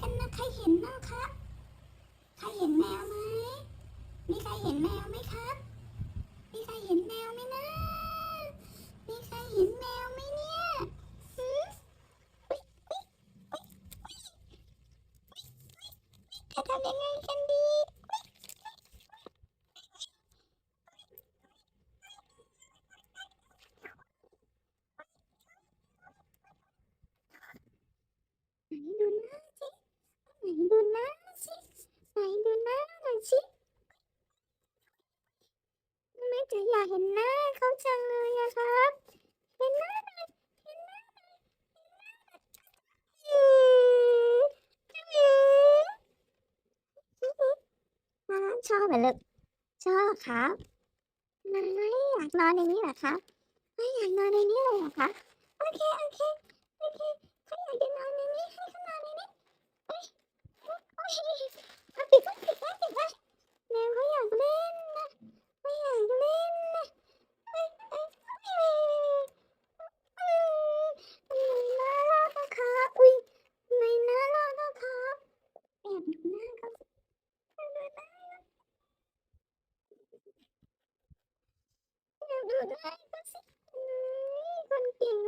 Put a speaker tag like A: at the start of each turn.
A: กันนะ ใครเห็นบ้างครับ ใครเห็นแมวไหมมีใครเห็นแมวไหมครับ มีใครเห็นแมวไหมนะ มีใครเห็นแมวไหมเนี่ยหืมจะทำยังไงกันดี ไหนดูหน้าสิไหนดูหน้าสิไหนดูหน้าหน่อยสิแม่ จะอยากเห็นหน้าเขาจังเลยอะครับ เห็นหน้าหน่อยเห็นหน้าหน่อยเห็นหน้าหน่อยอืมอืมอ่าชอบเหรอลูกชอบครับไม่อยากนอนในนี้เหรอครับไม่อยากนอนในนี้เลยเหรอคะโอเคโอเคโอเคเขาอยากจะนอนในนี้ให้เขานอนในนี้เอ้ยโอ๊ยโอ๊ยเอาปิดไว้ปิดไว้ปิดไว้แมวเขาอยากเล่นนะเขาอยากเล่นนะเอ้ยเอ้ยเอ้ยเอ้ยอืมน่ารักนะครับอุ้ยไม่น่ารักนะครับแอบ ดูหน้าเขาสิแอบดูหน้าแอบดูหน้าเขาสิคนเก่ง